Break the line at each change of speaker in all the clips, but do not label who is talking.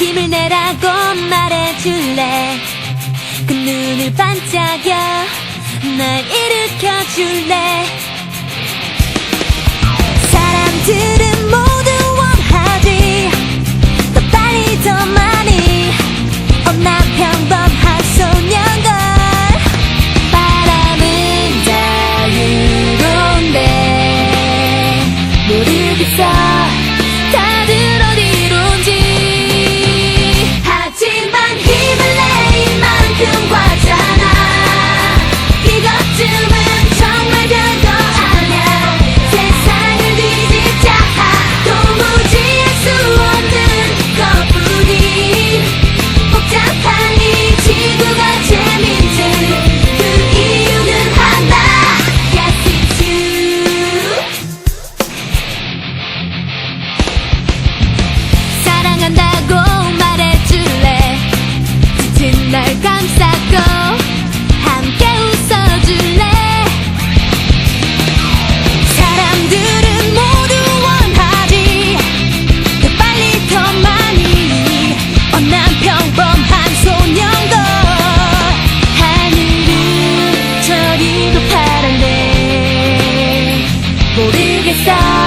힘을 내라고 말해줄래? 그 눈을 반짝여 날 일으켜줄래? 모르겠어.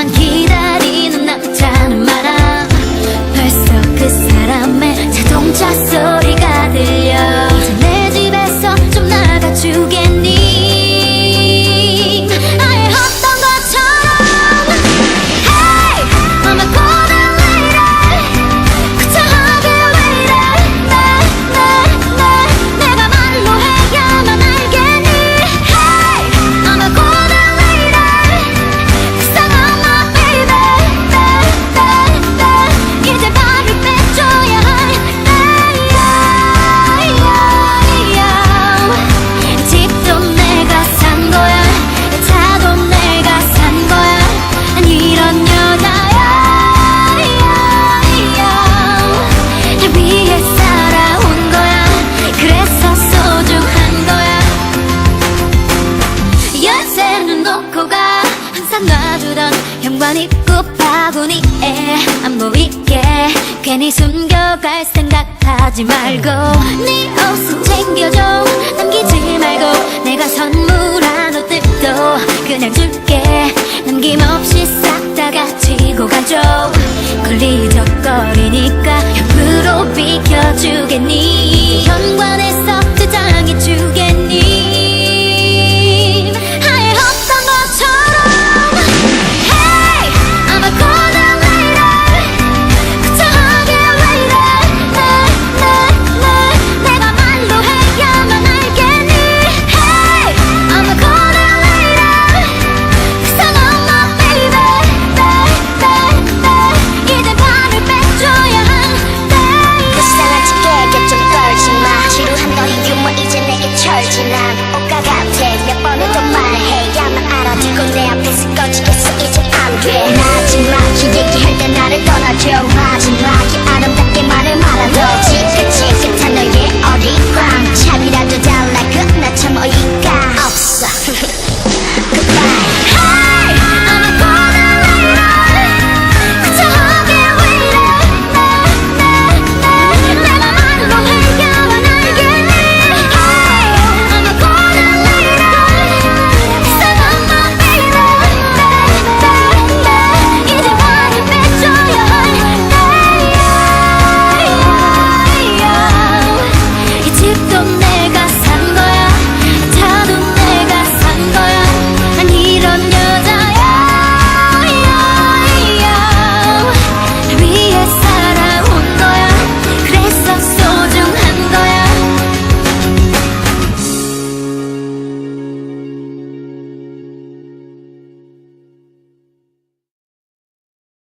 나만 기다 양반이 꽃바구니에 네 안 보이게 괜히 숨겨갈 생각하지 말고. 네 옷은 챙겨줘. 남기지 말고. 내가 선물한 옷들도 그냥 줄게. 남김없이 싹 다 가지고 가줘. 걸리적거리니까 옆으로 비켜주겠니? 현관에서